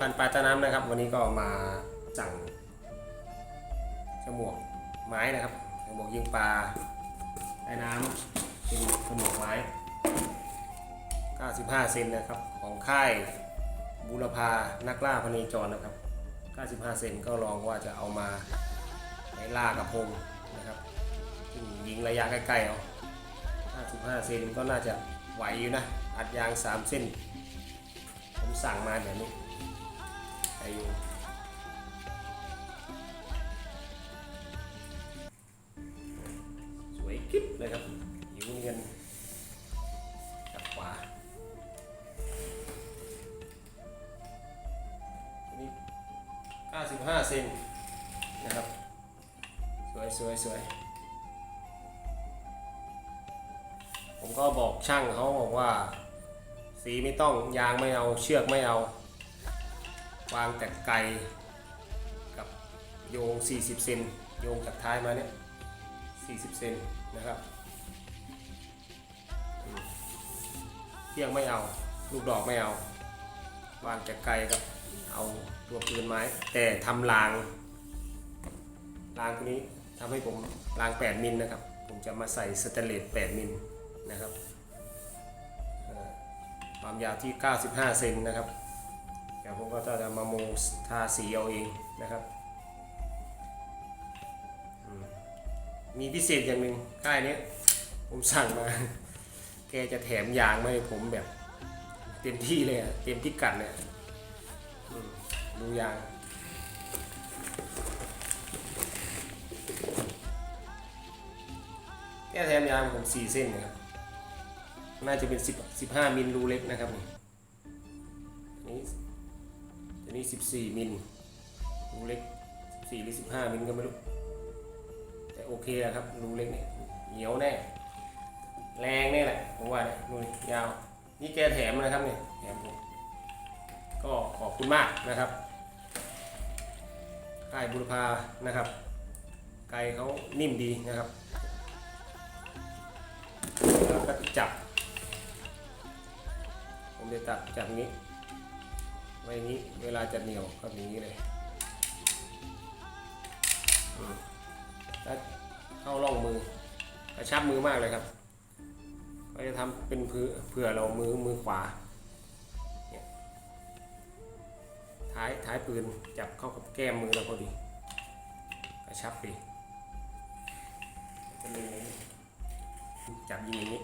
พันปลาตาน้ำนะครับ วันนี้ก็มาสั่งฉมวกไม้นะครับฉมวกยิงปลาใต้น้ำเป็นฉมวกไม้ 95 เซนนะครับ ของค่ายบูรพานักล่าพเนจรนะครับ 95 เซนก็ลองว่าจะเอามาในล่ากระพงนะครับซึ่งยิงระยะใกล้ๆเอา55 เซนก็น่าจะไหวอยู่นะ อัดยาง 3 เส้น ผมสั่งมาเดี๋ยวนี้ ออยสวยคลิปเลยครับอยู่เงินกับขวาอันนี้ 95 เซนนะครับ สวยสวยสวยผมก็บอกช่างเขาบอกว่า สีไม่ต้องยางไม่เอาเชือกไม่เอา วางแต่ไกลกับโยง 40 เซนโยงจากท้ายมาเนี่ย 40 เซนนะครับอืมเชือกไม่เอา ลูกดอกไม่เอา วางแต่ไกลกับเอาตัวปืนไม้ แต่ทำรางรางตัวนี้ทำให้ผมราง 8 มิลนะครับ ผมจะมาใส่สแตนเลส8มิลนะครับความยาวที่ 95 เซนนะครับ เดี๋ยวผมก็จะมาโมทาสีเอาเองนะครับ มีพิเศษอย่างหนึ่งค่ายนี้ผมสั่งมา แกจะแถมยางมาให้ผมแบบ เต็มที่เลยอะเต็มพิกัดเลยดูยางแก้แถมยางผม4เส้นนะครับ น่าจะเป็น 10 15มิลรูเล็กนะครับนี่ นนี้อันนี้ 14 มิลรูเล็ก4หรือ 15 มิลก็ไม่รู้ แต่โอเคอะครับรูเล็กเนี่ยเหนียวแน่ แรงแน่แหละผมว่าเนี่ยดูยาว นี่แกแถมนะครับเนี่ยแถมผมก็ขอบคุณมากนะครับค่บุรพานะครับ ไกลเขานิ่มดีนะครับแล้วก็จับ ผมจะตัดจับอย่างนี้ ไว้อย่างนี้เวลาจะเหนียวก็อย่างนี้เลยอืมแล้วเข้าร่องมือกระชับมือมากเลยครับก็จะทำเป็นเพื่อเผื่อเรามือมือขวาท้ายท้ายปืนจับเข้ากับแก้มมือเราพอดี กระชับดีจะมีอย่างนี้จับยิงอย่างนี้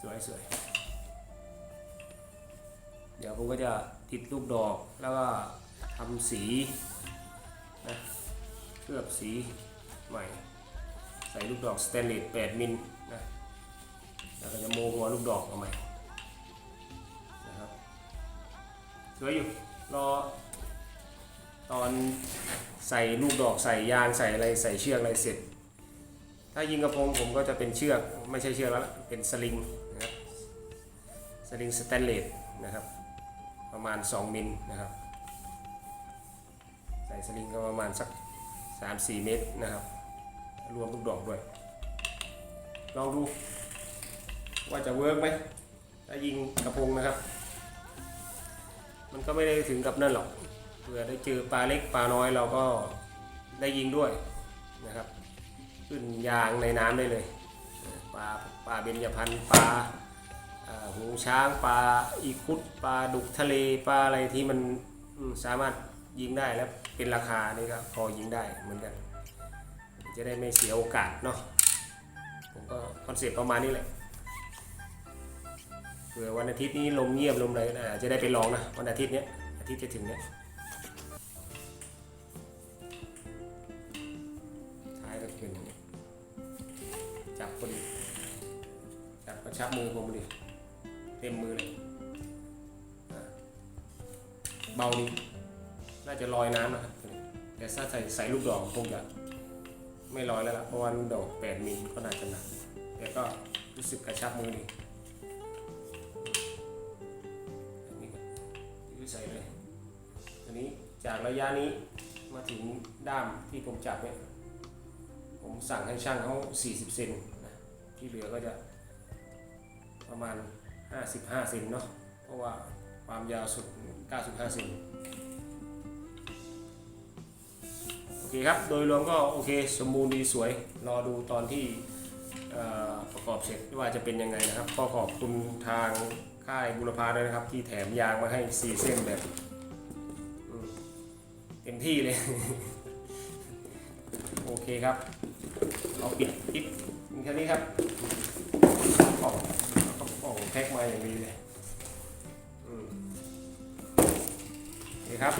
สวยสวย เดี๋ยวผมก็จะติดลูกดอกแล้วก็ทำสีนะเคลือบสีใหม่ ใส่ลูกดอกสแตนเลส8มิลนะแล้วก็จะโมหัวลูกดอกเอาใหม่นะครับสวยอยู่รอตอนใส่ลูกดอกใส่ยางใส่อะไรใส่เชือกอะไรเสร็จ ถ้ายิงกระพงผมก็จะเป็นเชือกไม่ใช่เชือกแล้วเป็นสลิงนะครับสลิงสแตนเลสนะครับ ประมาณ 2 มิลนะครับ ใส่สลิงก็ประมาณสัก 3-4 เมตรนะครับ รวมลูกดอกด้วย ลองดูว่าจะเวิร์กไหมถ้ายิงกระพงนะครับ มันก็ไม่ได้ถึงกับนั่นหรอกเผื่อได้เจอปลาเล็กปลาน้อยเราก็ได้ยิงด้วยนะครับ ขึ้นยางในน้ำได้เลย ปลาปลาเบญจพรรณปลา หูช้างปลาอีคุดปลาดุกทะเลปลาอะไรที่มันสามารถยิงได้แล้วเป็นราคานี่ก็พอยิงได้เหมือนกัน จะได้ไม่เสียโอกาสเนาะผมก็คอนเซปต์ประมาณนี้แหละเผื่อวันอาทิตย์นี้ลมเงียบลมอะไรอาจจะได้ไปลองนะวันอาทิตย์เนี้ยอาทิตย์จะถึงเนี้ยท้ายก็เป็นอย่างนี้จับพอดีจับกระชับมือผมพอดี เต็มมือเลยเบาดีน่าจะลอยน้ำนะครับแต่ถ้าใส่ใส่ลูกดอกคงจะไม่ลอยแล้วล่ะเพราะว่าลูกดอกแปดมิลก็น่าจะหนักแต่ก็รู้สึกกระชับมือดีอันนี้ยืดใส่เลยอันนี้จากระยะนี้มาถึงด้ามที่ผมจับเนี่ยผมสั่งให้ช่างเขา40 เซนนะที่เหลือก็จะประมาณ 55เซนเนาะเพราะว่าความยาวสุด 9.5เซนโอเคครับ โดยรวมก็โอเคสมบูรณ์ดีสวย รอดูตอนที่ประกอบเสร็จว่าจะเป็นยังไงนะครับ ก็ขอบคุณทางค่ายบุรพาด้วยนะครับ ที่แถมยางมาให้ 4 เส้นแบบเต็มที่เลย โอเคครับ เอาปิดคลิปแค่นี้ครับกล่องกล่องแพ็คมาอย่างดีเลยนี่ครับ